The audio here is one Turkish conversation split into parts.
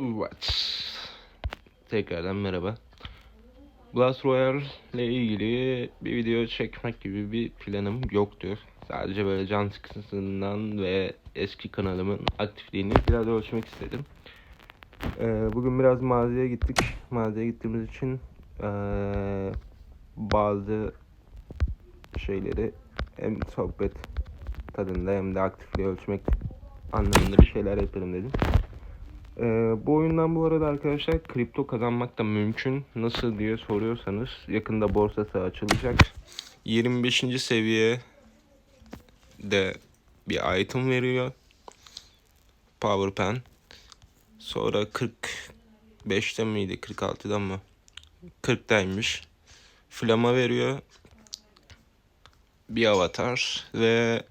Evet. Tekrardan merhaba. Clash Royale ile ilgili bir video çekmek gibi bir planım yoktu. Sadece böyle can sıkıntısından ve eski kanalımın aktifliğini biraz ölçmek istedim. Ee, bugün biraz mağazaya gittik. Mağazaya gittiğimiz için ee, bazı şeyleri hem sohbet tadında hem de aktifliği ölçmek anlamında bir şeyler yapalım dedim. Ee, bu oyundan bu arada arkadaşlar kripto kazanmak da mümkün. Nasıl diye soruyorsanız yakında borsası açılacak. 25. seviye de bir item veriyor. Power Pen. Sonra 45'te miydi? 46'da mı? 40'taymış. Flama veriyor. Bir avatar ve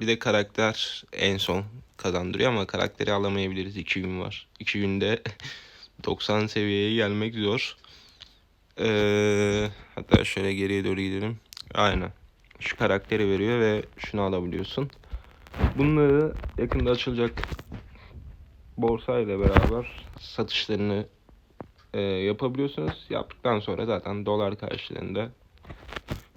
bir de karakter en son kazandırıyor ama karakteri alamayabiliriz. 2 gün var. 2 günde 90 seviyeye gelmek zor. Ee, hatta şöyle geriye doğru gidelim. Aynen. Şu karakteri veriyor ve şunu alabiliyorsun. Bunları yakında açılacak borsayla beraber satışlarını e, yapabiliyorsunuz. Yaptıktan sonra zaten dolar karşılığında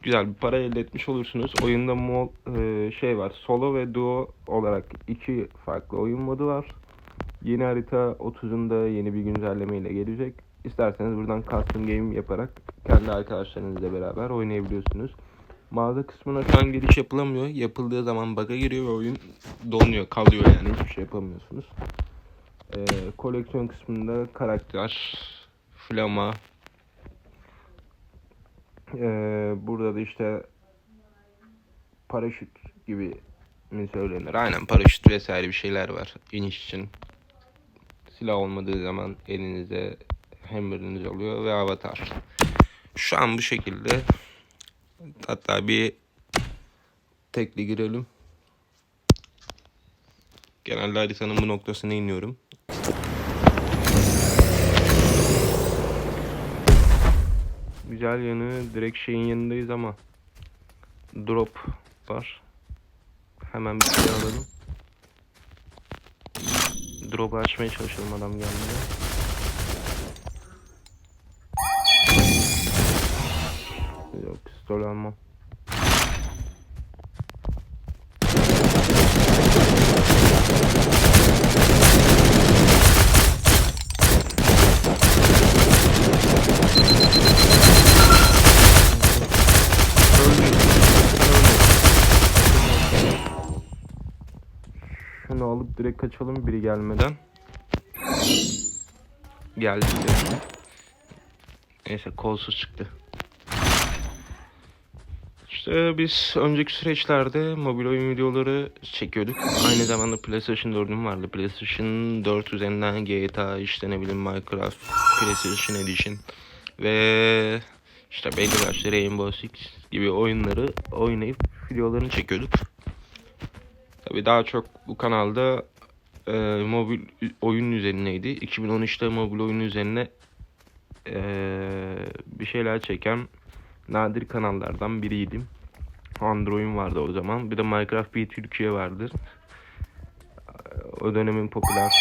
güzel bir para elde etmiş olursunuz. Oyunda mo e, şey var. Solo ve duo olarak iki farklı oyun modu var. Yeni harita 30'unda yeni bir güncelleme ile gelecek. İsterseniz buradan custom game yaparak kendi arkadaşlarınızla beraber oynayabiliyorsunuz. Mağaza kısmına şu an giriş yapılamıyor. Yapıldığı zaman bug'a giriyor ve oyun donuyor, kalıyor yani hiçbir şey yapamıyorsunuz. Ee, koleksiyon kısmında karakter, flama, ee, burada da işte paraşüt gibi mi söylenir? Aynen paraşüt vesaire bir şeyler var iniş için. Silah olmadığı zaman elinize hammer'ınız oluyor ve avatar. Şu an bu şekilde. Hatta bir tekli girelim. Genelde haritanın bu noktasına iniyorum. Güzel yanı direkt şeyin yanındayız ama drop var. Hemen bir şey alalım. Drop'u açmaya çalışalım adam gelmeden. Yok pistol almam. Alıp direkt kaçalım biri gelmeden. Geldi. Neyse kolsuz çıktı. İşte biz önceki süreçlerde mobil oyun videoları çekiyorduk. Aynı zamanda PlayStation 4'üm vardı. PlayStation 4 üzerinden GTA, işte ne bileyim Minecraft, PlayStation Edition ve işte belli başlı Rainbow Six gibi oyunları oynayıp videolarını çekiyorduk. Tabii daha çok bu kanalda e, mobil oyun üzerineydi. 2013'te mobil oyun üzerine e, bir şeyler çeken nadir kanallardan biriydim. Android'um vardı o zaman. Bir de Minecraft bir Türkiye vardı. O dönemin popüler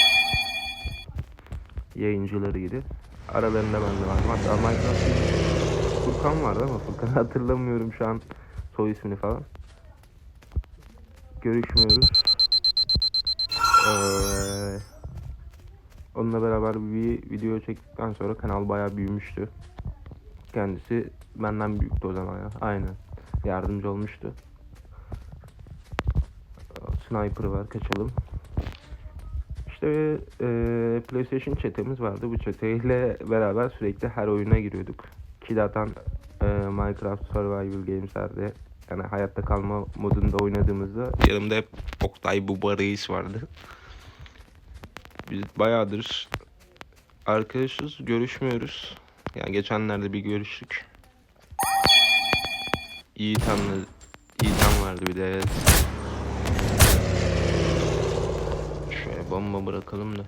yayıncılarıydı. Aralarında ben de vardım. Hatta Minecraft Furkan vardı ama Furkan'ı hatırlamıyorum şu an soy ismini falan görüşmüyoruz. Ee, onunla beraber bir video çektikten sonra kanal bayağı büyümüştü. Kendisi benden büyüktü o zaman ya. Aynen. Yardımcı olmuştu. Sniper var kaçalım. İşte e, PlayStation chatimiz vardı. Bu chateyle beraber sürekli her oyuna giriyorduk. Ki zaten e, Minecraft Survival Games'lerde yani hayatta kalma modunda oynadığımızda yanımda hep Oktay Buba Reis vardı. Biz bayağıdır arkadaşız, görüşmüyoruz. Yani geçenlerde bir görüştük. Yiğitan'la Yiğitan vardı bir de. Şöyle bomba bırakalım da.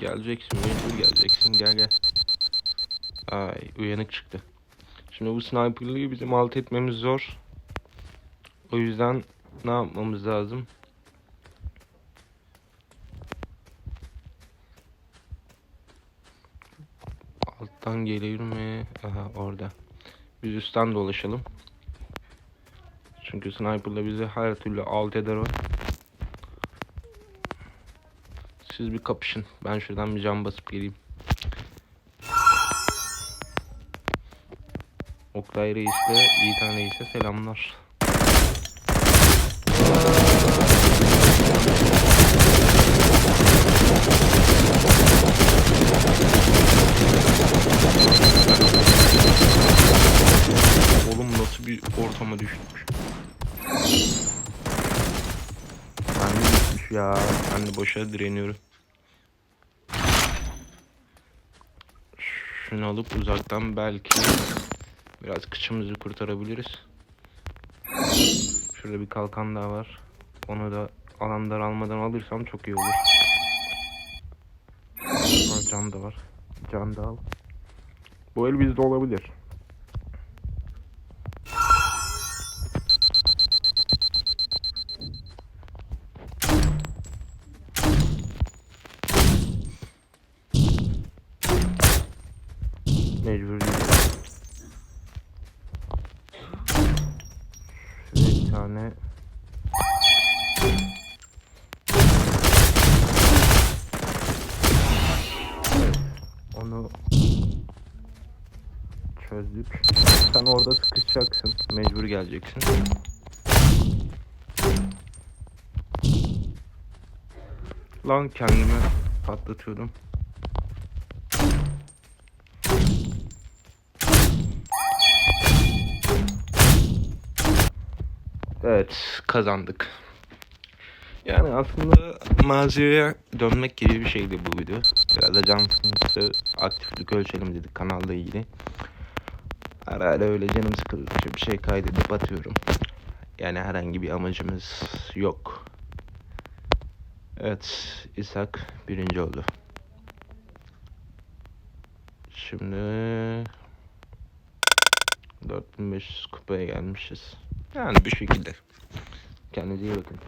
Geleceksin, mecbur geleceksin. Gel gel. Ay uyanık çıktı. Şimdi bu sniperlığı bizim alt etmemiz zor. O yüzden ne yapmamız lazım? Alttan gelir mi? Aha orada. Biz üstten dolaşalım. Çünkü sniperla bizi her türlü alt eder o. Siz bir kapışın. Ben şuradan bir cam basıp geleyim. Oktay Reis'le Yiğitan Reis'e selamlar. Oğlum nasıl bir ortama düşmüş. Ben de düşmüş ya. De boşa direniyorum. Şunu alıp uzaktan belki biraz kıçımızı kurtarabiliriz. Şurada bir kalkan daha var. Onu da alan daralmadan alırsam çok iyi olur. Ha, can da var. Can da al. Bu el bizde olabilir. Mecbur değil. Tane onu çözdük. Sen orada sıkışacaksın. Mecbur geleceksin. Lan kendimi patlatıyordum. Evet kazandık. Yani aslında maziye dönmek gibi bir şeydi bu video. Biraz da can sıkıntısı aktiflik ölçelim dedik kanalla ilgili. Ara ara öyle canım sıkıldıkça bir şey kaydedip atıyorum. Yani herhangi bir amacımız yok. Evet İshak birinci oldu. Şimdi 4500 kupaya gelmişiz. Yani bir şekilde. Kendinize iyi bakın.